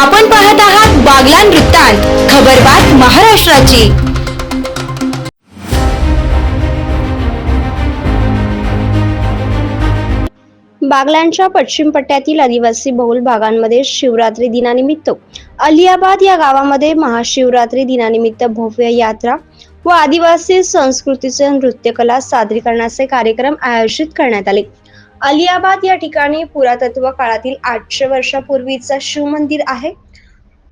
आपण पाहत आहात बागलान वृत्तांत खबरबात महाराष्ट्राची. बागलांच्या पश्चिम पट्ट्यातील आदिवासी बहुल भागांमध्ये शिवरात्री दिनानिमित्त अलियाबाद या गावामध्ये महाशिवरात्री दिनानिमित्त भव्य यात्रा व आदिवासी संस्कृतीचे नृत्यकला सादरीकरणाचे कार्यक्रम आयोजित करण्यात आले. अलियाबाद या ठिकाणी पुरातत्व काळातील आठशे वर्षापूर्वीचं शिव मंदिर आहे.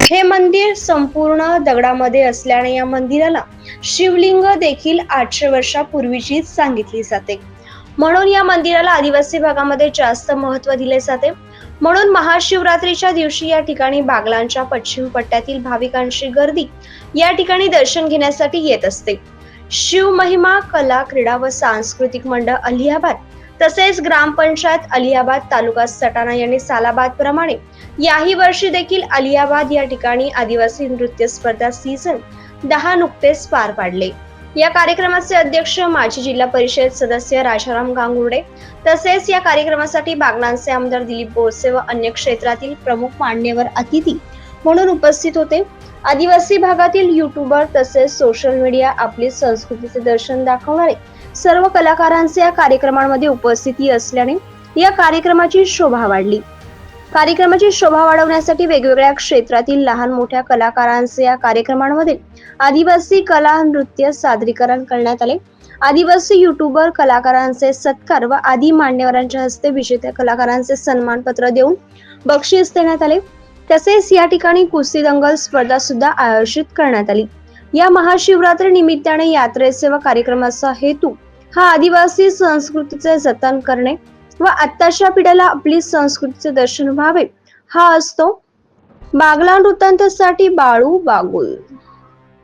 हे मंदिर संपूर्ण दगडामध्ये असल्याने या मंदिराला शिवलिंग देखील आठशे वर्षापूर्वीची सांगितली जाते. म्हणून या मंदिराला आदिवासी भागामध्ये जास्त महत्त्व दिले जाते. म्हणून महाशिवरात्रीच्या दिवशी या ठिकाणी बागलांच्या पश्चिम पट्ट्यातील भाविकांची गर्दी या ठिकाणी दर्शन घेण्यासाठी येत असते. शिव महिमा कला क्रीडा व सांस्कृतिक मंडळ अलियाबाद तसेच ग्रामपंचायत अलियाबाद तालुका सटाणा यांनी सालाबाद प्रमाणे याही वर्षी देखील अलियाबाद या ठिकाणी आदिवासी नृत्य स्पर्धा सीझन दहा नुकतेच पार पाडले. या कार्यक्रमाचे अध्यक्ष माजी जिल्हा परिषद सदस्य राजाराम गांगुर्डे तसेच या कार्यक्रमासाठी बागनांचे आमदार दिलीप बोरसे व अन्य क्षेत्रातील प्रमुख मान्यवर अतिथी म्हणून उपस्थित होते. आदिवासी भागातील युट्यूबर तसेच सोशल मीडिया आपली संस्कृतीचे दर्शन दाखवणारे सर्व कलाकारांचे या कार्यक्रमांमध्ये उपस्थिती असल्याने या कार्यक्रमाची शोभा वाढली. कार्यक्रमाची शोभा वाढवण्यासाठी वेगवेगळ्या क्षेत्रातील लहान मोठ्या कलाकारांचे या कार्यक्रमांमध्ये आदिवासी कला नृत्य सादरीकरण करण्यात आले. आदिवासी युट्यूबर कलाकारांचे सत्कार व आदी मान्यवरांच्या हस्ते विजेत्या कलाकारांचे सन्मानपत्र देऊन बक्षीस देण्यात आले. तसेच या ठिकाणी कुस्ती दंगल स्पर्धा सुद्धा आयोजित करण्यात आली. या महाशिवरात्री निमित्ताने यात्रेचे व कार्यक्रमाचा हेतू हा आदिवासी संस्कृतीचे जतन करणे व आत्ताच्या पिढ्याला आपली संस्कृतीचे दर्शन व्हावे. हा असतो बागला वृत्तांतासाठी बाळू बागुल.